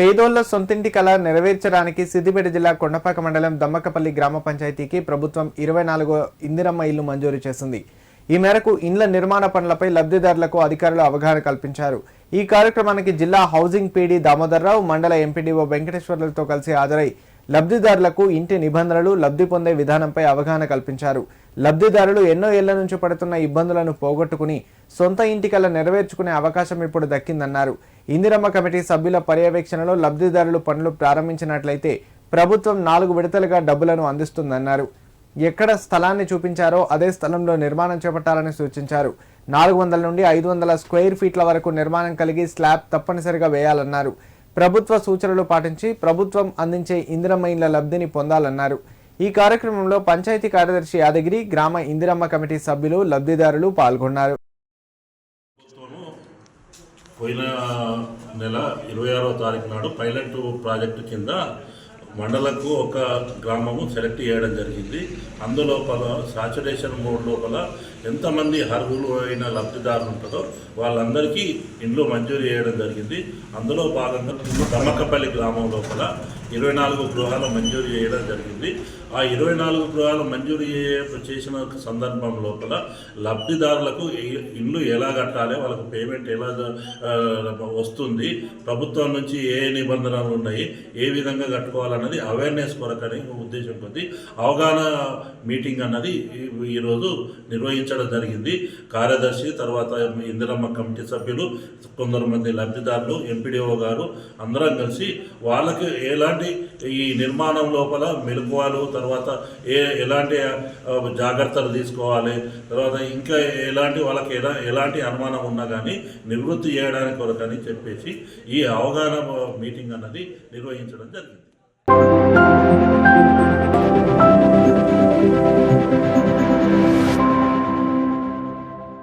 పేదోళ్ళ సొంతింటి కళ నెరవేర్చడానికి సిద్దిపేట జిల్లా కొండపాక మండలం దమ్మకపల్లి గ్రామ పంచాయతీకి ప్రభుత్వం ఇరవై నాలుగో ఇందిరమ్మ ఇల్లు మంజూరు చేసింది. ఈ మేరకు ఇండ్ల నిర్మాణ పనులపై లబ్ధిదారులకు అధికారులు అవగాహన కల్పించారు. ఈ కార్యక్రమానికి జిల్లా హౌసింగ్ పీడీ దామోదర్రావు మండల ఎంపీడీఓ వెంకటేశ్వర్లతో కలిసి హాజరై లబ్ధిదారులకు ఇంటి నిబంధనలు లబ్ధి పొందే విధానంపై అవగాహన కల్పించారు. లబ్ధిదారులు ఎన్నో ఏళ్ళ నుంచి పడుతున్న ఇబ్బందులను పోగొట్టుకుని సొంత ఇంటి కల నెరవేర్చుకునే అవకాశం ఇప్పుడు దక్కిందన్నారు. ఇందిరమ్మ కమిటీ సభ్యుల పర్యవేక్షణలో లబ్ధిదారులు పనులు ప్రారంభించినట్లయితే ప్రభుత్వం నాలుగు విడతలుగా డబ్బులను అందిస్తుందన్నారు. ఎక్కడ స్థలాన్ని చూపించారో అదే స్థలంలో నిర్మాణం చేపట్టాలని సూచించారు. నాలుగు వందల నుండి ఐదు వందల స్క్వేర్ ఫీట్ల వరకు నిర్మాణం కలిగి స్లాబ్ తప్పనిసరిగా వేయాలన్నారు. ప్రభుత్వ సూచనలు పాటించి ప్రభుత్వం అందించే ఇందిరమ్మ ఇండ్ల లబ్ధిని పొందాలన్నారు. ఈ కార్యక్రమంలో పంచాయతీ కార్యదర్శి యాదగిరి గ్రామ ఇందిరమ్మ కమిటీ సభ్యులు లబ్ధిదారులు పాల్గొన్నారు. పోయిన నెల ఇరవై ఆరో తారీఖు నాడు పైలట్ ప్రాజెక్టు కింద మండలకు ఒక గ్రామము సెలెక్ట్ చేయడం జరిగింది. అందులోపల సాచురేషన్ మోడ్ లోపల ఎంతమంది అర్హులు అయిన లబ్ధిదారులు ఉంటుందో వాళ్ళందరికీ ఇంట్లో మంజూరు చేయడం జరిగింది. అందులో భాగంగా దమ్మకపల్లి గ్రామం లోపల ఇరవై నాలుగు గృహాలు మంజూరు చేయడం జరిగింది. ఆ ఇరవై నాలుగు గృహాలు మంజూరు చేసిన సందర్భం లోపల లబ్ధిదారులకు ఇల్లు ఎలా కట్టాలి వాళ్ళకు పేమెంట్ ఎలా వస్తుంది ప్రభుత్వం నుంచి ఏ నిబంధనలు ఉన్నాయి ఏ విధంగా అన్నది అవేర్నెస్ కొరకని ఉద్దేశం కొద్ది అవగాహన మీటింగ్ అన్నది ఈరోజు నిర్వహించడం జరిగింది. కార్యదర్శి తర్వాత ఇందిరమ్మ కమిటీ సభ్యులు కొందరు మంది లబ్ధిదారులు ఎంపీడీఓ గారు అందరం కలిసి వాళ్ళకి ఎలాంటి ఈ నిర్మాణం లోపల మెలకువలు తర్వాత ఏ ఎలాంటి జాగ్రత్తలు తీసుకోవాలి తర్వాత ఇంకా ఎలాంటి వాళ్ళకి ఎలా ఎలాంటి అనుమానం ఉన్నా కానీ నివృత్తి చేయడానికి కొరకని చెప్పేసి ఈ అవగాహన మీటింగ్ అన్నది నిర్వహించడం జరిగింది.